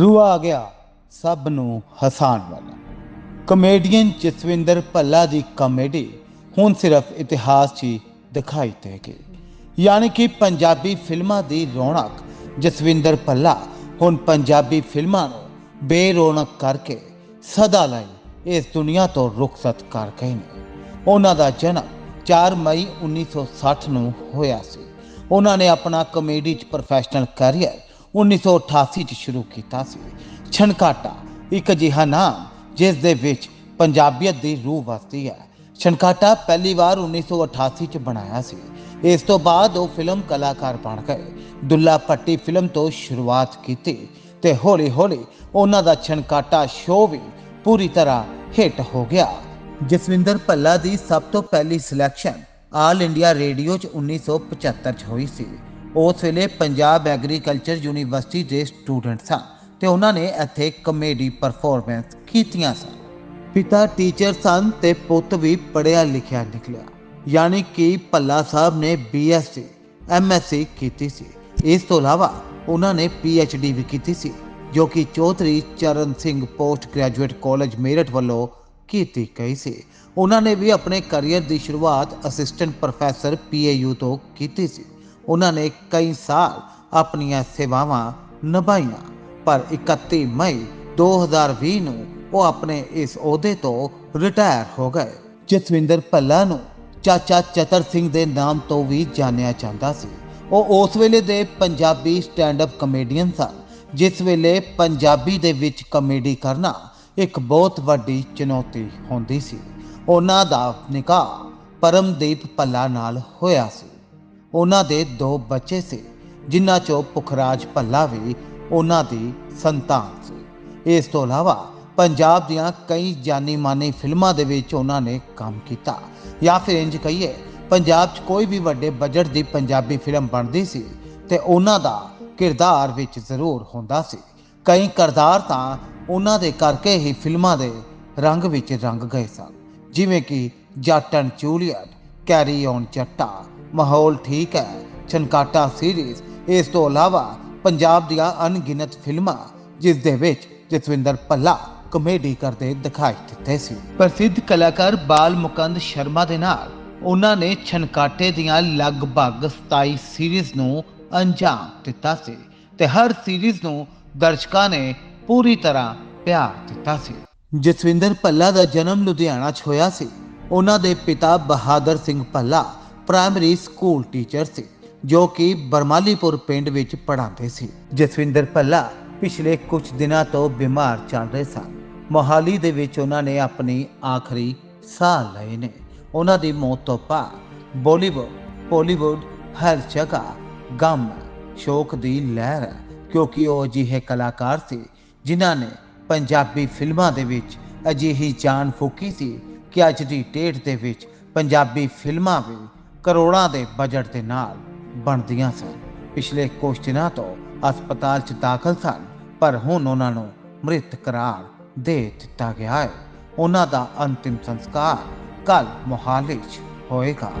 ਰੂਆ ਆ ਗਿਆ ਸਭ ਨੂੰ ਹਸਾਨ ਵਾਲਾ। ਕਮੇਡੀਅਨ ਜਸਵਿੰਦਰ ਭੱਲਾ ਦੀ ਕਾਮੇਡੀ ਹੁਣ ਸਿਰਫ ਇਤਿਹਾਸ 'ਚ ਹੀ ਦਿਖਾਈ ਗਈ। ਯਾਨੀ ਕਿ ਪੰਜਾਬੀ ਫਿਲਮਾਂ ਦੀ ਰੌਣਕ, ਜਸਵਿੰਦਰ ਭੱਲਾ ਹੁਣ ਪੰਜਾਬੀ ਫਿਲਮਾਂ ਨੂੰ ਬੇਰੌਣਕ ਕਰਕੇ ਸਦਾ ਲਈ ਇਸ ਦੁਨੀਆ ਤੋਂ ਰੁਖਸਤ ਕਰ ਗਏ ਨੇ। ਉਹਨਾਂ ਦਾ ਜਨਮ 4 ਮਈ 1960 ਨੂੰ ਹੋਇਆ ਸੀ। ਉਹਨਾਂ ਨੇ ਆਪਣਾ ਕਮੇਡੀ 'ਚ ਪ੍ਰੋਫੈਸ਼ਨਲ ਕੈਰੀਅਰ 1988 'ਚ ਸ਼ੁਰੂ ਕੀਤਾ ਸੀ। ਛਣਕਾਟਾ ਇੱਕ ਅਜਿਹਾ ਨਾਮ ਜਿਸ ਦੇ ਵਿੱਚ ਪੰਜਾਬੀਅਤ ਦੀ ਰੂਹ ਵਸਦੀ ਹੈ। ਛਣਕਾਟਾ ਪਹਿਲੀ ਵਾਰ 1988 'ਚ ਬਣਾਇਆ ਸੀ। ਇਸ ਤੋਂ ਬਾਅਦ ਉਹ ਫਿਲਮ ਕਲਾਕਾਰ ਬਣ ਗਏ। ਦੁੱਲਾ ਭੱਟੀ ਫਿਲਮ ਤੋਂ ਸ਼ੁਰੂਆਤ ਕੀਤੀ ਤੇ ਹੌਲੀ-ਹੌਲੀ ਉਹਨਾਂ ਦਾ ਛਣਕਾਟਾ ਸ਼ੋਅ ਵੀ ਪੂਰੀ ਤਰ੍ਹਾਂ ਹਿੱਟ ਹੋ ਗਿਆ। ਜਸਵਿੰਦਰ ਭੱਲਾ ਦੀ ਸਭ ਤੋਂ ਪਹਿਲੀ ਸਿਲੈਕਸ਼ਨ ਆਲ ਇੰਡੀਆ ਰੇਡੀਓ 'ਚ 1975 'ਚ ਹੋਈ ਸੀ। ਉਸ ਵੇਲੇ ਪੰਜਾਬ ਐਗਰੀਕਲਚਰ ਯੂਨੀਵਰਸਿਟੀ ਦੇ ਸਟੂਡੈਂਟ ਸਨ ਤੇ ਉਹਨਾਂ ਨੇ ਇੱਥੇ ਕਮੇਡੀ ਪਰਫਾਰਮੈਂਸ ਕੀਤੀਆਂ ਸਨ। ਪਿਤਾ ਟੀਚਰ ਸਨ ਤੇ ਪੁੱਤ ਵੀ ਪੜ੍ਹਿਆ ਲਿਖਿਆ ਨਿਕਲਿਆ। ਯਾਨੀ ਕਿ ਭੱਲਾ ਸਾਹਿਬ ਨੇ ਬੀਐਸਸੀ ਐਮਐਸਸੀ ਕੀਤੀ ਸੀ। ਇਸ ਤੋਂ ਇਲਾਵਾ ਉਹਨਾਂ ਨੇ ਪੀਐਚਡੀ ਵੀ ਕੀਤੀ ਸੀ, ਜੋ ਕਿ Chaudhary Charan Singh post graduate college Meerut ਵੱਲੋਂ ਕੀਤੀ ਗਈ ਸੀ। ਉਹਨਾਂ ਨੇ ਵੀ ਆਪਣੇ ਕੈਰੀਅਰ ਦੀ ਸ਼ੁਰੂਆਤ ਅਸਿਸਟੈਂਟ ਪ੍ਰੋਫੈਸਰ ਪੀਏਯੂ ਤੋਂ ਕੀਤੀ ਸੀ। ਉਹਨਾਂ ਨੇ ਕਈ ਸਾਲ ਆਪਣੀਆਂ ਸੇਵਾਵਾਂ ਨਿਭਾਈਆਂ, ਪਰ 31 ਮਈ 2020 ਨੂੰ ਉਹ ਆਪਣੇ ਇਸ ਅਹੁਦੇ ਤੋਂ ਰਿਟਾਇਰ ਹੋ ਗਏ। ਜਸਵਿੰਦਰ ਭੱਲਾ ਨੂੰ ਚਾਚਾ ਚਤਰ ਸਿੰਘ ਦੇ ਨਾਮ ਤੋਂ ਵੀ ਜਾਣਿਆ ਜਾਂਦਾ ਸੀ। ਉਹ ਉਸ ਵੇਲੇ ਦੇ ਪੰਜਾਬੀ ਸਟੈਂਡ-ਅਪ ਕਮੇਡੀਅਨ ਸਨ, ਜਿਸ ਵੇਲੇ ਪੰਜਾਬੀ ਦੇ ਵਿੱਚ ਕਮੇਡੀ ਕਰਨਾ ਇੱਕ ਬਹੁਤ ਵੱਡੀ ਚੁਣੌਤੀ ਹੁੰਦੀ ਸੀ। ਉਹਨਾਂ ਦਾ ਨਿਕਾਹ ਪਰਮਦੀਪ ਭੱਲਾ ਨਾਲ ਹੋਇਆ ਸੀ। ਉਹਨਾਂ ਦੇ ਦੋ ਬੱਚੇ ਸੀ, ਜਿਨ੍ਹਾਂ ਚੋਂ ਪੁਖਰਾਜ ਭੱਲਾ ਵੀ ਉਹਨਾਂ ਦੀ ਸੰਤਾਨ ਸੀ। ਇਸ ਤੋਂ ਇਲਾਵਾ ਪੰਜਾਬ ਦੀਆਂ ਕਈ ਜਾਨੀ ਮਾਨੀ ਫਿਲਮਾਂ ਦੇ ਵਿੱਚ ਉਹਨਾਂ ਨੇ ਕੰਮ ਕੀਤਾ। ਜਾਂ ਫਿਰ ਇੰਜ ਕਹੀਏ, ਪੰਜਾਬ 'ਚ ਕੋਈ ਵੀ ਵੱਡੇ ਬਜਟ ਦੀ ਪੰਜਾਬੀ ਫਿਲਮ ਬਣਦੀ ਸੀ ਤੇ ਉਹਨਾਂ ਦਾ ਕਿਰਦਾਰ ਵਿੱਚ ਜ਼ਰੂਰ ਹੁੰਦਾ ਸੀ। ਕਈ ਕਿਰਦਾਰ ਤਾਂ ਉਹਨਾਂ ਦੇ ਕਰਕੇ ਹੀ ਫਿਲਮਾਂ ਦੇ ਰੰਗ ਵਿੱਚ ਰੰਗ ਗਏ ਸਨ, ਜਿਵੇਂ ਕਿ Jatt and Juliet carry on Jatta ਮਾਹੌਲ ਠੀਕ ਹੈ। ਛਨਕਾਟਾ ਸੀਰੀਜ਼ ਇਸ ਤੋਂ ਇਲਾਵਾ ਪੰਜਾਬ ਦੀਆਂ ਅਣਗਿਣਤ ਫਿਲਮਾਂ, ਜਿਸ ਦੇ ਵਿੱਚ ਜਸਵਿੰਦਰ ਭੱਲਾ ਕਮੇਡੀ ਕਰਦੇ ਦਿਖਾਈ ਦਿੱਤੇ ਸੀ। ਪ੍ਰਸਿੱਧ ਕਲਾਕਾਰ ਬਾਲ ਮੁਕੰਦ ਸ਼ਰਮਾ ਦੇ ਨਾਲ ਉਹਨਾਂ ਨੇ ਛਨਕਾਟੇ ਦੀਆਂ ਲਗਭਗ 27 ਸੀਰੀਜ਼ ਨੂੰ ਅੰਜਾਮ ਦਿੱਤਾ ਸੀ ਤੇ ਹਰ ਸੀਰੀਜ਼ ਨੂੰ ਦਰਸ਼ਕਾਂ ਨੇ ਪੂਰੀ ਤਰ੍ਹਾਂ ਪਿਆਰ ਦਿੱਤਾ ਸੀ। ਜਸਵਿੰਦਰ ਭੱਲਾ ਦਾ ਜਨਮ ਲੁਧਿਆਣਾ 'ਚ ਹੋਇਆ ਸੀ। ਉਹਨਾਂ ਦੇ ਪਿਤਾ Bahadur Singh Bhalla primary school teacher ਸੀ, ਜੋ ਕਿ ਬਰਮਾਲੀਪੁਰ ਪਿੰਡ ਵਿੱਚ ਪੜ੍ਹਾਉਂਦੇ ਸੀ। ਜਸਵਿੰਦਰ ਭੱਲਾ ਪਿਛਲੇ ਕੁਝ ਦਿਨਾਂ ਤੋਂ ਬਿਮਾਰ ਚੱਲ ਰਹੇ ਸਨ। ਮੋਹਾਲੀ ਦੇ ਵਿੱਚ ਉਹਨਾਂ ਨੇ ਆਪਣੀ ਆਖਰੀ ਸਾਹ ਲਏ ਨੇ। ਉਹਨਾਂ ਦੀ ਮੌਤ ਤੋਂ ਬਾਅਦ ਬਾਲੀਵੁੱਡ, ਪੋਲੀਵੁੱਡ ਹਰ ਜਗ੍ਹਾ ਗਮ, ਸ਼ੋਕ ਦੀ ਲਹਿਰ ਹੈ ਕਿਉਂਕਿ ਉਹ ਅਜਿਹੇ ਕਲਾਕਾਰ ਸੀ ਜਿਨ੍ਹਾਂ ਨੇ ਪੰਜਾਬੀ ਫਿਲਮਾਂ ਦੇ ਵਿੱਚ ਅਜਿਹੀ ਜਾਨ ਫੂਕੀ ਸੀ ਕਿ ਅੱਜ ਦੀ ਡੇਟ ਦੇ ਵਿੱਚ ਪੰਜਾਬੀ ਫਿਲਮਾਂ ਵੀ ਕਰੋੜਾਂ ਦੇ ਬਜਟ ਦੇ ਨਾਲ ਬਣਦੀਆਂ ਸਨ। ਪਿਛਲੇ ਕੁਝ ਦਿਨਾਂ ਤੋਂ ਹਸਪਤਾਲ 'ਚ ਦਾਖਲ ਸਨ, ਪਰ ਹੁਣ ਉਹਨਾਂ ਨੂੰ ਮ੍ਰਿਤ ਕਰਾਰ ਦੇ ਦਿੱਤਾ ਗਿਆ ਹੈ। ਉਹਨਾਂ ਦਾ ਅੰਤਿਮ ਸੰਸਕਾਰ ਕੱਲ ਮੋਹਾਲੀ 'ਚ ਹੋਏਗਾ।